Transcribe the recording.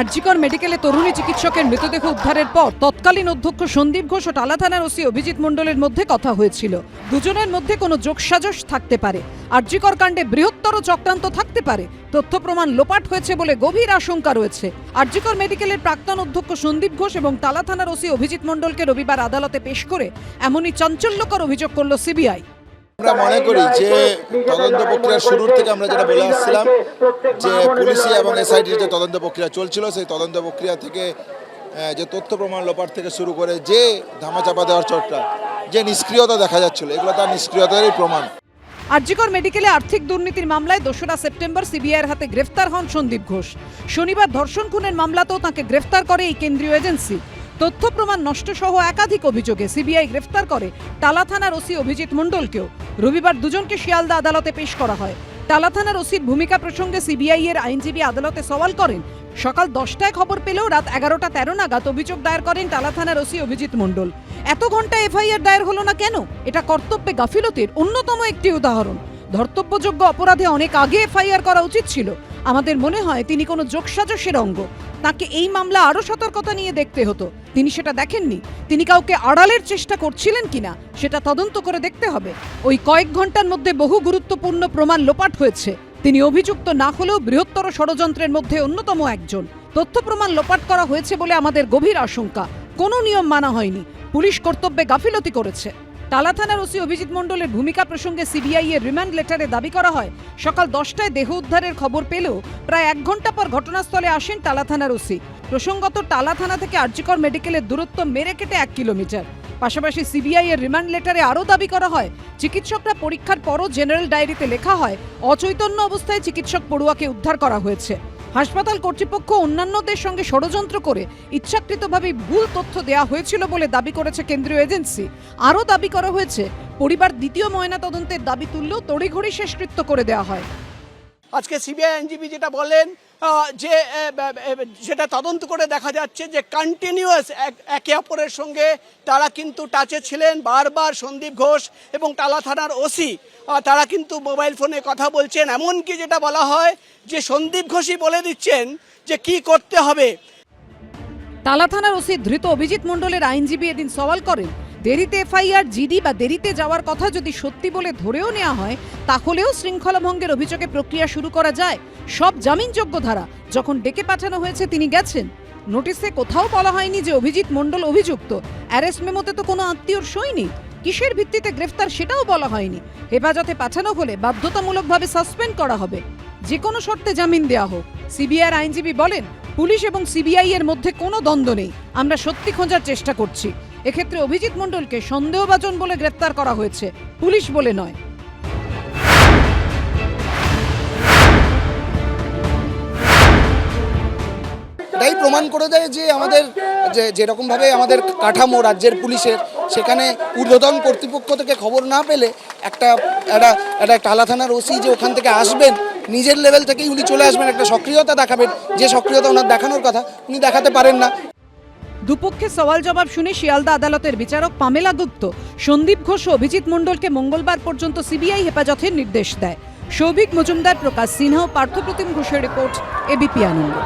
আরজিকর মেডিকেলে তরুণী চিকিৎসকের মৃতদেহ উদ্ধারের পর তৎকালীন অধ্যক্ষ সন্দীপ ঘোষ ও টালা থানার ওসি অভিজিৎ মণ্ডলের মধ্যে কথা হয়েছিল। দুজনের মধ্যে কোনো যোগসাজশ থাকতে পারে। আরজিকর কাণ্ডে বৃহত্তর চক্রান্ত থাকতে পারে। তথ্য প্রমাণ লোপাট হয়েছে বলে গভীর আশঙ্কা রয়েছে। আরজিকর মেডিকেলের প্রাক্তন অধ্যক্ষ সন্দীপ ঘোষ এবং টালা থানার ওসি অভিজিৎ মণ্ডলকে রবিবার আদালতে পেশ করে এমনই চাঞ্চল্যকর অভিযোগ করল সিবিআই। আমরা মনে করি যে তদন্ত প্রক্রিয়ার শুরুর থেকে আমরা যেটা বলে আসছিলাম, যে পুলিশি এবং এসআইটির যে তদন্ত প্রক্রিয়া চলছিল, সেই তদন্ত প্রক্রিয়া থেকে যে তথ্য প্রমাণ লোপার থেকে শুরু করে যে ধামাচাপা দেওয়ার চর্চা যে নিষ্ক্রিয়তা দেখা যাচ্ছিল, এগুলো তার নিষ্ক্রিয়তারই প্রমাণ। আরজিকর মেডিকেলে আর্থিক দুর্নীতির মামলায় দোসরা সেপ্টেম্বর সিবিআইয়ের হাতে গ্রেফতার হন সন্দীপ ঘোষ। শনিবার ধর্ষণ খুনের মামলাতেও তাকে গ্রেফতার করে এই কেন্দ্রীয় এজেন্সি। তথ্য প্রমাণ নষ্ট সহ একাধিক অভিযোগে সিবিআই গ্রেফতার করে টালা থানার ওসি অভিজিৎ মণ্ডলকেও। রবিবার দুজনকে শিয়ালদা আদালতে পেশ করা হয়। টালা থানার ওসির ভূমিকা প্রসঙ্গে সিবিআই এর আইনজীবী আদালতে সওয়াল করেন, সকাল দশটায় খবর পেলেও রাত এগারোটা তেরো নাগাদ অভিযোগ দায়ের করেন টালা থানার ওসি অভিজিৎ মণ্ডল। এত ঘণ্টা এফআইআর দায়ের হলো না কেন? এটা কর্তব্যে গাফিলতির অন্যতম একটি উদাহরণ। ধর্তব্যযোগ্য অপরাধে অনেক আগে এফআইআর করা উচিত ছিল। আমাদের মনে হয় তিনি কোনো যোগসাজশের অঙ্গ। তাকে এই মামলা আরও সতর্কতা নিয়ে দেখতে হতো। তিনি সেটা দেখেননি। তিনি কাউকে আড়ালের চেষ্টা করছিলেন কিনা, সেটা তদন্ত করে দেখতে হবে। ওই কয়েক ঘণ্টার মধ্যে বহু গুরুত্বপূর্ণ প্রমাণ লোপাট হয়েছে। তিনি অভিযুক্ত না হলেও বৃহত্তর ষড়যন্ত্রের মধ্যে অন্যতম একজন। তথ্য প্রমাণ লোপাট করা হয়েছে বলে আমাদের গভীর আশঙ্কা। কোনো নিয়ম মানা হয়নি। পুলিশ কর্তব্যে গাফিলতি করেছে। টালা থানার ওসি অভিজিৎ মণ্ডলের ভূমিকা প্রসঙ্গে সিবিআই এর রিমান্ড লেটারে দাবি করা হয়। সকাল দশটায় দেহ উদ্ধারের খবর পেলেও প্রায় এক ঘণ্টা পর ঘটনাস্থলে আসেন টালা থানার ওসি। প্রসঙ্গত, টালা থানা থেকে আরজিকর মেডিকেলের দূরত্ব মেরে কেটে এক কিলোমিটার। পাশাপাশি সিবিআই এর রিমান্ড লেটারে আরও দাবি করা হয়, চিকিৎসকরা পরীক্ষার পরও জেনারেল ডায়েরিতে লেখা হয়, অচৈতন্য অবস্থায় চিকিৎসক পড়ুয়াকে উদ্ধার করা হয়েছে। হাসপাতাল কর্তৃপক্ষ অন্যান্যদের সঙ্গে ষড়যন্ত্র করে ইচ্ছাকৃতভাবে ভুল তথ্য দেওয়া হয়েছিল বলে দাবি করেছে কেন্দ্রীয় এজেন্সি। আরও দাবি করা হয়েছে, পরিবার দ্বিতীয় ময়না তদন্তের দাবি তুললেও তড়িঘড়ি শেষকৃত্য করে দেওয়া হয়। আজকে সিবিআই আইনজীবী যেটা বলেন যে যেটা তদন্ত করে দেখা যাচ্ছে যে কন্টিনিউয়াস একে অপরের সঙ্গে তারা কিন্তু টাচে ছিলেন। বারবার সন্দীপ ঘোষ এবং টালা থানার ওসি তারা কিন্তু মোবাইল ফোনে কথা বলছেন। এমনকি যেটা বলা হয় যে সন্দীপ ঘোষই বলে দিচ্ছেন যে কি করতে হবে। তালা থানার ওসি ধৃত অভিজিৎ মণ্ডলের আইনজীবী এদিন সওয়াল করেন দেরিতে এফআইআর, জিডি বা দেরিতে যাওয়ার কথা যদি সত্যি বলে ধরেও নেওয়া হয়, তাহলেও শৃঙ্খলা ভঙ্গের অভিযোগে প্রক্রিয়া শুরু করা যায়। সব জামিনযোগ্য ধারা যখন ডেকে পাঠানো হয়েছে, তিনি গেছেন। নোটিশে কোথাও বলা হয়নি যে অভিজিৎ মণ্ডল অভিযুক্ত। অ্যারেস্ট মেমোতে তো কোনো আত্মীয়র সই নেই। কিসের ভিত্তিতে গ্রেফতার সেটাও বলা হয়নি। হেফাজতে পাঠানো হলে বাধ্যতামূলকভাবে সাসপেন্ড করা হবে। যে কোনো শর্তে জামিন দেওয়া হোক। সিবিআর আইনজীবী বলেন, পুলিশ এবং সিবিআই এর মধ্যে কোনো দ্বন্দ্ব নেই। আমরা সত্যি খোঁজার চেষ্টা করছি। এক্ষেত্রে অভিজিৎ মণ্ডলকে সন্দেহভাজন বলে গ্রেপ্তার করা হয়েছে। পুলিশ বলে নয়। এটাই প্রমাণ করে দেয় যে আমাদের যে যেরকমভাবে আমাদের কাঠামো রাজ্যের পুলিশের, সেখানে ঊর্ধ্বতন কর্তৃপক্ষ থেকে খবর না পেলে একটা একটা একটা টালা থানার ওসি যে ওখান থেকে আসবেন, নিজের লেভেল থেকেই উনি চলে আসবেন, একটা সক্রিয়তা দেখাবেন। যে সক্রিয়তা ওনার দেখানোর কথা, উনি দেখাতে পারেন না। দুপক্ষে সওয়াল জবাব শুনে শিয়ালদা আদালতের বিচারক পামেলা গুপ্ত সন্দীপ ঘোষ ও অভিজিৎ মণ্ডলকে মঙ্গলবার পর্যন্ত সিবিআই হেফাজতের নির্দেশ দেয়। সৌভিক মজুমদার প্রকাশ সিনহা ও পার্থপ্রতিম ঘোষের রিপোর্ট এবিপি আনন্দ।